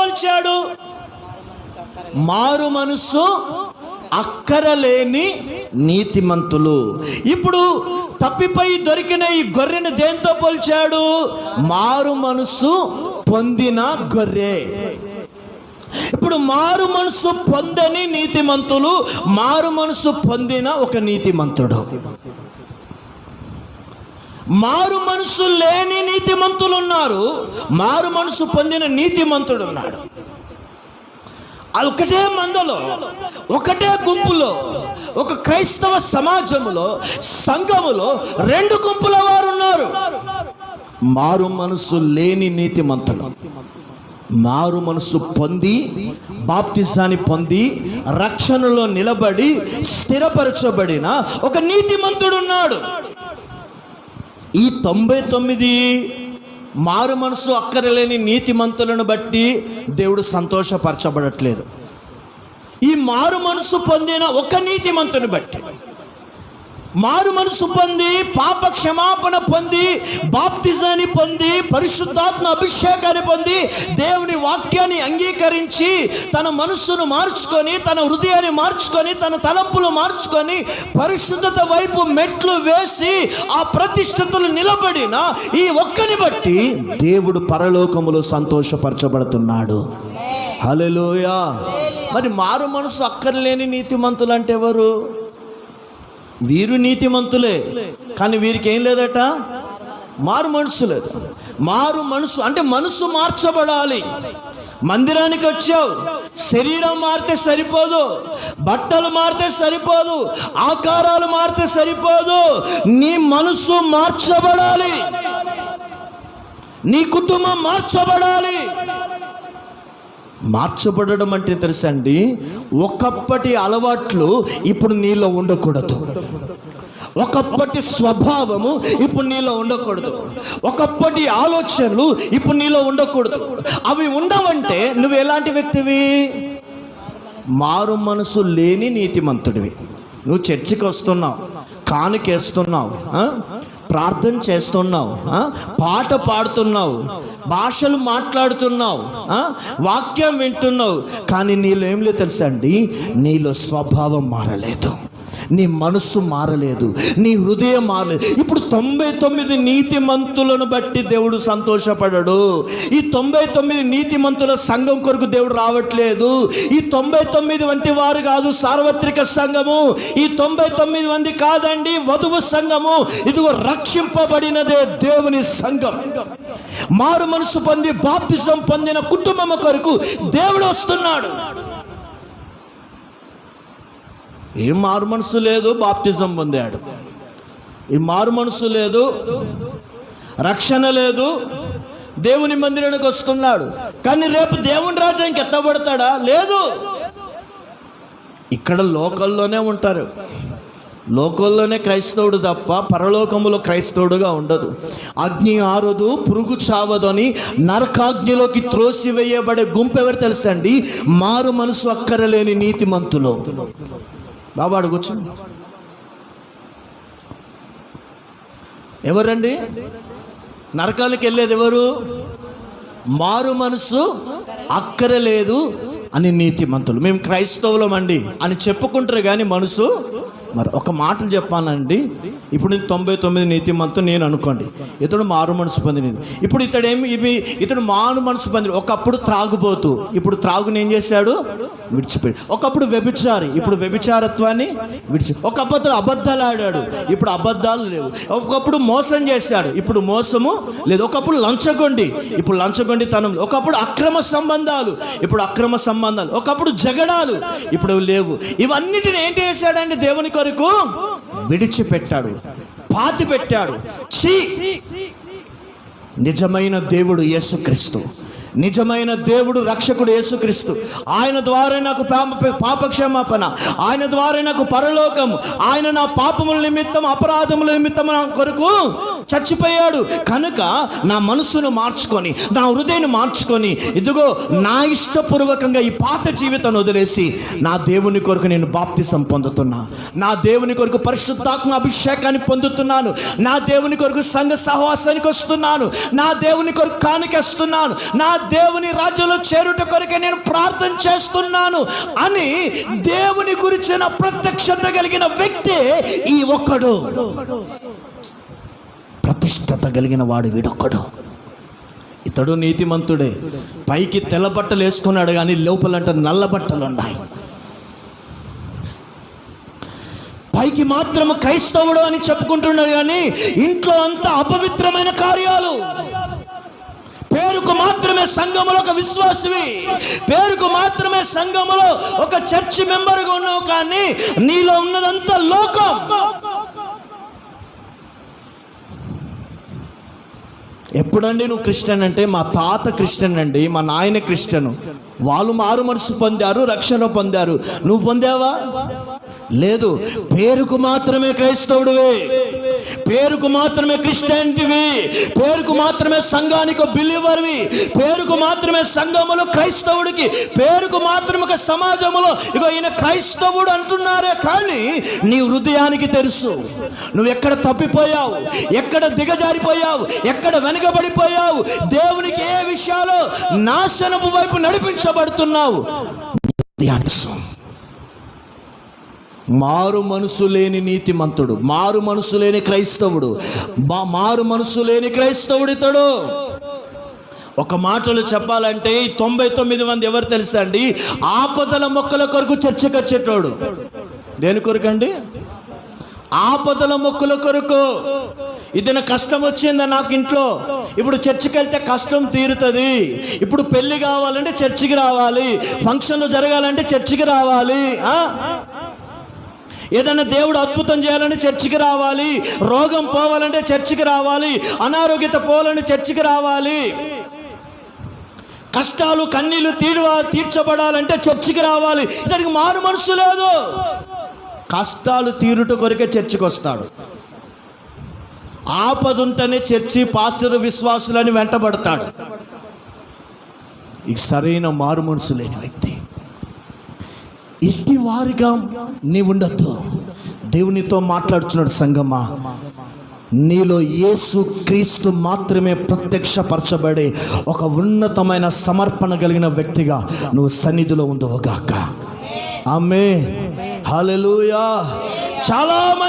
పోల్చాడు. మారు మనస్సు అక్కరలేని నీతిమంతులు. ఇప్పుడు తప్పిపోయి దొరికిన ఈ గొర్రెను దేంతో పోల్చాడు? మారు మనస్సు పొందిన గొర్రె. ఇప్పుడు మారు మనసు పొందని నీతిమంతులు మారు మనసు పొందిన ఒక నీతిమంతుడు. మారు మనసు లేని నీతిమంతులు ఉన్నారు మారు మనసు పొందిన నీతిమంతుడు ఉన్నాడు ఒకటే మందలో ఒకటే గుంపులో ఒక క్రైస్తవ సమాజములో సంఘములో రెండు గుంపుల వారు ఉన్నారు మారు మనసు లేని నీతిమంతులు. మారు మనసు పొంది బాప్తిజాన్ని పొంది రక్షణలో నిలబడి స్థిరపరచబడిన ఒక నీతిమంతుడున్నాడు. ఉన్నాడు ఈ తొంభై తొమ్మిది మారు మనసు అక్కరలేని నీతిమంతులను బట్టి దేవుడు సంతోషపరచబడట్లేదు. ఈ మారు మనసు పొందిన ఒక నీతిమంతుని బట్టి. మారు మనసు పొంది పాప క్షమాపణ పొంది బాప్తిజాన్ని పొంది పరిశుద్ధాత్మ అభిషేకాన్ని పొంది దేవుని వాక్యాన్ని అంగీకరించి తన మనస్సును మార్చుకొని తన హృదయాన్ని మార్చుకొని తన తలంపులు మార్చుకొని పరిశుద్ధత వైపు మెట్లు వేసి ఆ ప్రతిష్ఠతలు నిలబడిన ఈ ఒక్కని బట్టి దేవుడు పరలోకములో సంతోషపరచబడుతున్నాడు. హల్లెలూయా. మరి మారు మనసు అక్కర్లేని నీతిమంతులు అంటే ఎవరు? వీరు నీతిమంతులే కానీ వీరికి ఏం లేదట? మారు మనసు లేదు. మారు మనసు అంటే మనసు మార్చబడాలి. మందిరానికి వచ్చావు శరీరం మారితే సరిపోదు బట్టలు మారితే సరిపోదు ఆకారాలు మారితే సరిపోదు నీ మనసు మార్చబడాలి. నీ కుటుంబం మార్చబడాలి. మార్చబడడం అంటే తెలుసండి? ఒకప్పటి అలవాట్లు ఇప్పుడు నీలో ఉండకూడదు. ఒకప్పటి స్వభావము ఇప్పుడు నీలో ఉండకూడదు. ఒకప్పటి ఆలోచనలు ఇప్పుడు నీలో ఉండకూడదు. అవి ఉండవంటే నువ్వు ఎలాంటి వ్యక్తివి? మారు మనసు లేని నీతిమంతుడివి. నువ్వు చర్చికి వస్తున్నావు కానుకేస్తున్నావు ప్రార్థన చేస్తున్నావు పాట పాడుతున్నావు భాషలు మాట్లాడుతున్నావు వాక్యం వింటున్నావు కానీ నీలో ఏం లేదు తెలుసా అండి? నీలో స్వభావం మారలేదు. నీ మనస్సు మారలేదు నీ హృదయం మారలేదు. ఇప్పుడు తొంభై తొమ్మిది నీతిమంతులను బట్టి దేవుడు సంతోషపడడు. ఈ తొంభై తొమ్మిది నీతిమంతుల సంఘం కొరకు దేవుడు రావట్లేదు. ఈ తొంభై తొమ్మిది వంటి వారు కాదు సార్వత్రిక సంఘము. ఈ తొంభై తొమ్మిది మంది కాదండి వధువు సంఘము. ఇదిగో రక్షింపబడినదే దేవుని సంఘం. మారు మనసు పొంది బాప్తిజం పొందిన కుటుంబం కొరకు దేవుడు వస్తున్నాడు. ఏం మారు మనసు లేదు బాప్తిజం పొందాడు. ఈ మారు మనసు లేదు రక్షణ లేదు దేవుని మందిరానికి వస్తున్నాడు. కానీ రేపు దేవుని రాజ్యానికి ఎత్తబడతాడా లేదు. ఇక్కడ లోకల్లోనే ఉంటారు. లోకల్లోనే క్రైస్తవుడు తప్ప పరలోకములో క్రైస్తవుడుగా ఉండదు. అగ్ని ఆరదు పురుగు చావదు అని నరకాగ్నిలోకి త్రోసివేయబడే గుంపు ఎవరు తెలుసండి? మారు మనసు అక్కరలేని నీతిమంతులు. బాబా అడుగుచ్చు ఎవరండి నరకానికి వెళ్ళేది ఎవరు? మారు మనసు అక్కరలేదు అని నీతిమంతులు. మేము క్రైస్తవులం అండి అని చెప్పుకుంటారు కానీ మనసు మరి ఒక మాటలు చెప్పానండి ఇప్పుడు తొంభై తొమ్మిది నీతిమంతులు నేను అనుకోండి. ఇతడు మారు మనసు పొందినది. ఇప్పుడు ఇతడేమి ఇవి ఇతడు మారు మనసు పొంది ఒకప్పుడు త్రాగుబోతూ. ఇప్పుడు త్రాగుని ఏం చేశాడు? విడిచిపోయి ఒకప్పుడు వ్యభిచారి. ఇప్పుడు వ్యభిచారత్వాన్ని విడిచి ఒకప్పుడు అబద్ధాలు ఆడాడు. ఇప్పుడు అబద్ధాలు లేవు. ఒకప్పుడు మోసం చేశాడు. ఇప్పుడు మోసము లేదు. ఒకప్పుడు లంచగొండి. ఇప్పుడు లంచగొండి తనం ఒకప్పుడు అక్రమ సంబంధాలు. ఇప్పుడు అక్రమ సంబంధాలు. ఒకప్పుడు జగడాలు. ఇప్పుడు లేవు. ఇవన్నిటిని ఏంటి చేశాడండి దేవుని కొరకు విడిచిపెట్టాడు పాతి పెట్టాడు చీ నిజమైన దేవుడు యేసుక్రీస్తు. నిజమైన దేవుడు రక్షకుడు యేసుక్రీస్తు. ఆయన ద్వారా నాకు పాప పాపక్షమాపణ. ఆయన ద్వారా నాకు పరలోకం. ఆయన నా పాపముల నిమిత్తం అపరాధముల నిమిత్తం నా కొరకు చచ్చిపోయాడు. కనుక నా మనసును మార్చుకొని నా హృదయాన్ని మార్చుకొని ఇదిగో నా ఇష్టపూర్వకంగా ఈ పాత జీవితాన్ని వదిలేసి నా దేవుని కొరకు నేను బాప్తిసం పొందుతున్నా. నా దేవుని కొరకు పరిశుద్ధాత్మ అభిషేకాన్ని పొందుతున్నాను. నా దేవుని కొరకు సంఘ సహవాసానికి వస్తున్నాను. నా దేవుని కొరకు కానికేస్తున్నాను నా దేవుని రాజ్యంలో చేరుట కొరకే నేను ప్రార్థన చేస్తున్నాను అని దేవుని గురించిన ప్రత్యక్షత కలిగిన వ్యక్తి ఈ ఒక్కడు. ప్రతిష్టత కలిగిన వాడు వీడొక్కడు. ఇతడు నీతిమంతుడే. పైకి తెల్ల బట్టలు వేసుకున్నాడు కానీ లోపలంట నల్ల బట్టలు ఉన్నాయి. పైకి మాత్రము క్రైస్తవుడు అని చెప్పుకుంటున్నాడు కానీ ఇంట్లో అంతా అపవిత్రమైన కార్యాలు. పేరుకు మాత్రమే సంఘములో ఒక విశ్వాసవి. పేరుకు మాత్రమే సంఘములో ఒక చర్చ్ మెంబర్గా ఉన్నావు కానీ నీలో ఉన్నదంతా లోకం. ఎప్పుడండి నువ్వు క్రిస్టియన్ అంటే మా తాత క్రిస్టియన్ అండి మా నాయన క్రిస్టియను. వాళ్ళు మారు మనసు పొందారు రక్షణ పొందారు. నువ్వు పొందావా? లేదు. పేరుకు మాత్రమే క్రైస్తవుడివి. పేరుకు మాత్రమే క్రిస్టియానిటీవి పేరుకు మాత్రమే సంఘానికి బిలీవర్వి పేరుకు మాత్రమే సంఘములో క్రైస్తవుడికి పేరుకు మాత్రమే ఒక సమాజంలో ఇగో ఈయన క్రైస్తవుడు అంటున్నారే కానీ నీ హృదయానికి తెలుసు. నువ్వు ఎక్కడ తప్పిపోయావు ఎక్కడ దిగజారిపోయావు ఎక్కడ వెనుకబడిపోయావు దేవునికి ఏ విషయాలు నాశనపు వైపు నడిపించబడుతున్నావు? హృదయానికి మారు మనసు లేని నీతిమంతుడు మారు మనసు లేని క్రైస్తవుడు మారు మనసు లేని క్రైస్తవుడు ఇతడు. ఒక మాటలు చెప్పాలంటే తొంభై తొమ్మిది మంది ఎవరు తెలుసా అండి? ఆపదల మొక్కల కొరకు చర్చకు వచ్చేటోడు. దేని కొరకండి? ఆపదల మొక్కల కొరకు. ఇదైనా కష్టం వచ్చిందా నాకు ఇంట్లో? ఇప్పుడు చర్చికి వెళ్తే కష్టం తీరుతుంది. ఇప్పుడు పెళ్ళి కావాలంటే చర్చికి రావాలి. ఫంక్షన్లు జరగాలంటే చర్చికి రావాలి. ఆ? ఏదైనా దేవుడు అద్భుతం చేయాలంటే చర్చికి రావాలి రోగం పోవాలంటే చర్చికి రావాలి అనారోగ్యత పోవాలంటే చర్చికి రావాలి. కష్టాలు కన్నీళ్ళు తీరువా తీర్చబడాలంటే చర్చికి రావాలి. ఇతనికి మారు మనసు లేదు. కష్టాలు తీరుట కొరకే చర్చికి వస్తాడు. ఆపదుంటేనే చర్చి పాస్టర్ విశ్వాసులని వెంటబడతాడు. ఈ సరైన మారు మనసు లేని వ్యక్తి. వారిగా నీ ఉండద్దు. దేవునితో మాట్లాడుతున్నాడు సంగమా. నీలో యేసు క్రీస్తు మాత్రమే ప్రత్యక్షపరచబడే ఒక ఉన్నతమైన సమర్పణ కలిగిన వ్యక్తిగా నువ్వు సన్నిధిలో ఉండవుగాక ఆమె హల్లెలూయా. చాలా మంది